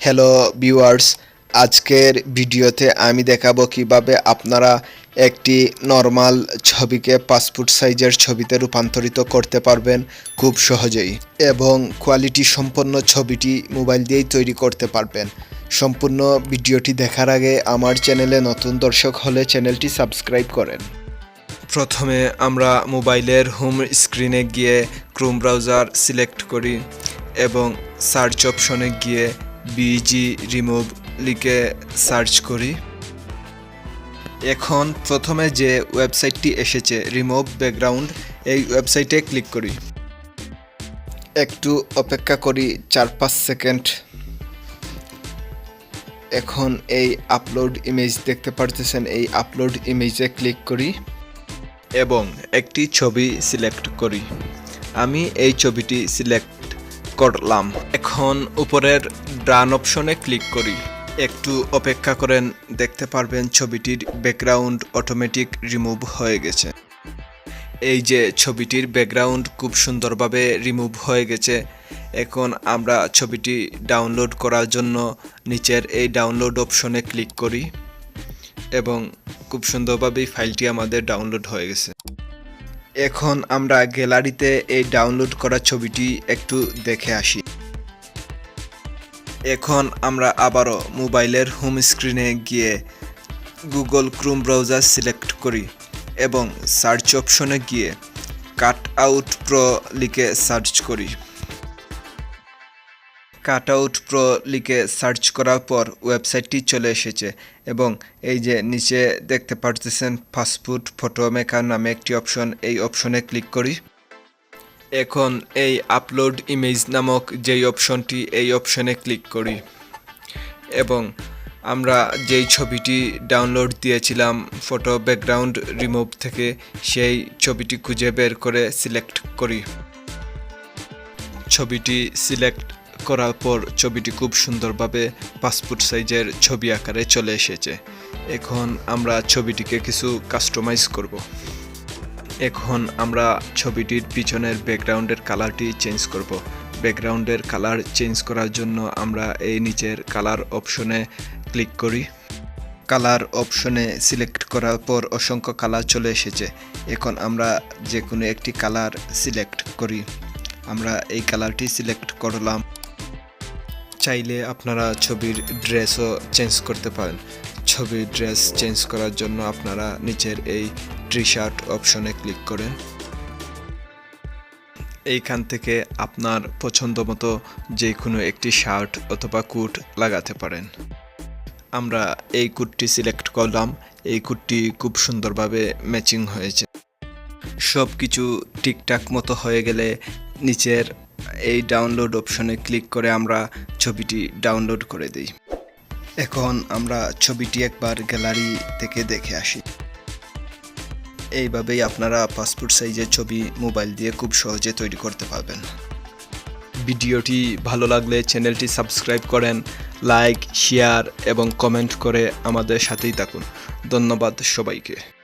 Hello viewers আজকের ভিডিওতে আমি দেখাবো কীভাবে আপনারা একটি নর্মাল ছবিকে পাসপোর্ট সাইজের ছবিতে রূপান্তরিত করতে পারবেন খুব সহজেই এবং কোয়ালিটি সম্পন্ন ছবিটি মোবাইল দিয়েই তৈরি করতে পারবেন। সম্পূর্ণ ভিডিওটি দেখার আগে আমার চ্যানেলে নতুন দর্শক হলে চ্যানেলটি সাবস্ক্রাইব করেন। প্রথমে আমরা মোবাইলের হোম স্ক্রিনে গিয়ে ক্রোম ব্রাউজার সিলেক্ট করি এবং সার্চ অপশনে গিয়ে বিজি রিমুভ লিখে সার্চ করি। এখন প্রথমে যে ওয়েবসাইটটি এসেছে রিমুভ ব্যাকগ্রাউন্ড এই ওয়েবসাইটে ক্লিক করি। একটু অপেক্ষা করি চার পাঁচ সেকেন্ড এখন এই আপলোড ইমেজ দেখতে পারতেছেন, এই আপলোড ইমেজে ক্লিক করি এবং একটি ছবি সিলেক্ট করি। আমি এই ছবিটি সিলেক্ট করলাম। এখন উপরের ডান অপশনে ক্লিক করি। একটু অপেক্ষা করেন, দেখতে পারবেন ছবিটির ব্যাকগ্রাউন্ড অটোমেটিক রিমুভ হয়ে গেছে। এই যে ছবিটির ব্যাকগ্রাউন্ড খুব সুন্দরভাবে রিমুভ হয়ে গেছে। এখন আমরা ছবিটি ডাউনলোড করার জন্য নিচের এই ডাউনলোড অপশনে ক্লিক করি এবং খুব সুন্দরভাবেই ফাইলটি আমাদের ডাউনলোড হয়ে গেছে। এখন আমরা গ্যালারিতে এই ডাউনলোড করা ছবিটি একটু দেখে আসি। এখন আমরা আবারও মোবাইলের হোম স্ক্রিনে গিয়ে গুগল ক্রোম ব্রাউজার সিলেক্ট করি এবং সার্চ অপশনে গিয়ে কাট আউট প্রো লিখে সার্চ করি। কাট আউট প্রো লিখে সার্চ করার পর ওয়েবসাইটটি চলে এসেছে এবং এই যে নিচে দেখতে পারতেছেন ফাস্টফুড ফটো মেকার নামে একটি অপশন এই অপশনে ক্লিক করি। এখন এই আপলোড ইমেজ নামক যেই অপশনটি এই অপশনে ক্লিক করি। এবং আমরা যেই ছবিটি ডাউনলোড দিয়েছিলাম ফটো ব্যাকগ্রাউন্ড রিমুভ থেকে, সেই ছবিটি খুঁজে বের করে সিলেক্ট করি। ছবিটি সিলেক্ট করার পর ছবিটি খুব সুন্দরভাবে পাসপোর্ট সাইজের ছবি আকারে চলে এসেছে। এখন আমরা ছবিটিকে কিছু কাস্টমাইজ করব। এখন আমরা ছবিটির পিছনের ব্যাকগ্রাউন্ডের কালারটি চেঞ্জ করব। ব্যাকগ্রাউন্ডের কালার চেঞ্জ করার জন্য আমরা এই নিচের কালার অপশনে ক্লিক করি। কালার অপশনে সিলেক্ট করার পর অসংখ্য কালার চলে এসেছে। এখন আমরা যে কোনো একটি কালার সিলেক্ট করি। আমরা এই কালারটি সিলেক্ট করলাম। চাইলে আপনারা ছবির ড্রেসও চেঞ্জ করতে পারেন। ছবির ড্রেস চেঞ্জ করার জন্য আপনারা নিচের এই টি শার্ট অপশনে ক্লিক করেন। এইখান থেকে আপনার পছন্দ মতো যে কোনো একটি শার্ট অথবা কুট লাগাতে পারেন। আমরা এই কুটটি সিলেক্ট করলাম। এই কুটটি খুব সুন্দরভাবে ম্যাচিং হয়েছে। সব কিছু ঠিকঠাক মতো হয়ে গেলে নিচের এই ডাউনলোড অপশনে ক্লিক করে আমরা ছবিটি ডাউনলোড করে দিই। এখন আমরা ছবিটি একবার গ্যালারি থেকে দেখে আসি। এইভাবেই আপনারা পাসপোর্ট সাইজের ছবি মোবাইল দিয়ে খুব সহজে তৈরি করতে পারবেন। ভিডিওটি ভালো লাগলে চ্যানেলটি সাবস্ক্রাইব করেন লাইক শেয়ার এবং কমেন্ট করে আমাদের সাথেই থাকুন। ধন্যবাদ সবাইকে।